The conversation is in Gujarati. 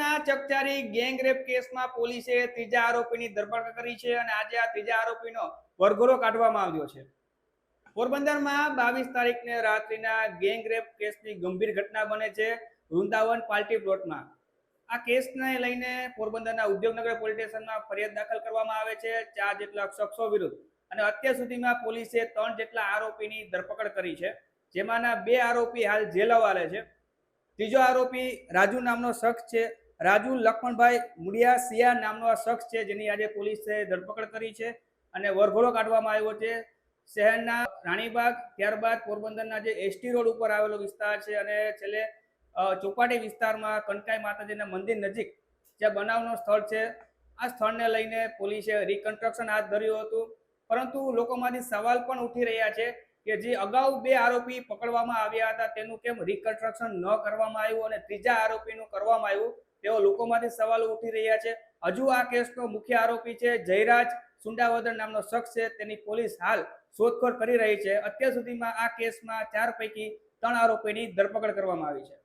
ચકચારી ગેંગ કેસમાં પોલીસે ત્રીજા આરોપીની ધરપકડ કરી છે અને આજે આ ત્રીજા આરોપીનો વરઘોડો કાઢવામાં આવ્યો છે. પોરબંદરમાં બાવીસ તારીખને રાત્રિના ગેંગ કેસની ગંભીર ઘટના બને છે વૃંદાવન પાર્ટી પ્લોટમાં. આ કેસને લઈને પોરબંદરના ઉદ્યોગનગર પોલીસ સ્ટેશનમાં ફરિયાદ દાખલ કરવામાં આવે છે. ચાર જેટલા શખ્સો વિરુદ્ધ અને અત્યાર સુધીમાં પોલીસે ત્રણ જેટલા આરોપીની ધરપકડ કરી છે. જેમાંના બે આરોપી હાલ જેલ હવાલે છે. ત્રીજો આરોપી રાજુ નામનો શખ્સ છે. રાજુ લક્ષ્મણભાઈ મુડિયા સિયા નામનો આ શખ્સ છે, જેની આજે પોલીસે ધરપકડ કરી છે અને વરઘોડો કાઢવામાં આવ્યો છે. શહેરના રાણીબાગ ત્યારબાદ પોરબંદરના જે એસટી રોડ ઉપર આવેલો વિસ્તાર છે અને છેલ્લે ચોપાટી વિસ્તારમાં કનકાઈ માતાજીના મંદિર નજીક જે બનાવનો સ્થળ છે. આ સ્થળને લઈને પોલીસે રિકન્સ્ટ્રક્શન હાથ ધર્યું હતું. પરંતુ લોકોમાંથી સવાલ પણ ઉઠી રહ્યા છે કે જે અગાઉ બે આરોપી પકડવામાં આવ્યા હતા, તેનું કેમ રિકન્સ્ટ્રક્શન ન કરવામાં આવ્યું અને ત્રીજા આરોપીનું કરવામાં આવ્યું? તેઓ લોકોમાંથી સવાલો ઉઠી રહ્યા છે. હજુ આ કેસનો મુખ્ય આરોપી છે જયરાજ સુંડાવદર નામનો શખ્સ છે. તેની પોલીસ હાલ શોધખોળ કરી રહી છે. અત્યાર સુધીમાં આ કેસમાં ચાર પૈકી ત્રણ આરોપીની ધરપકડ કરવામાં આવી છે.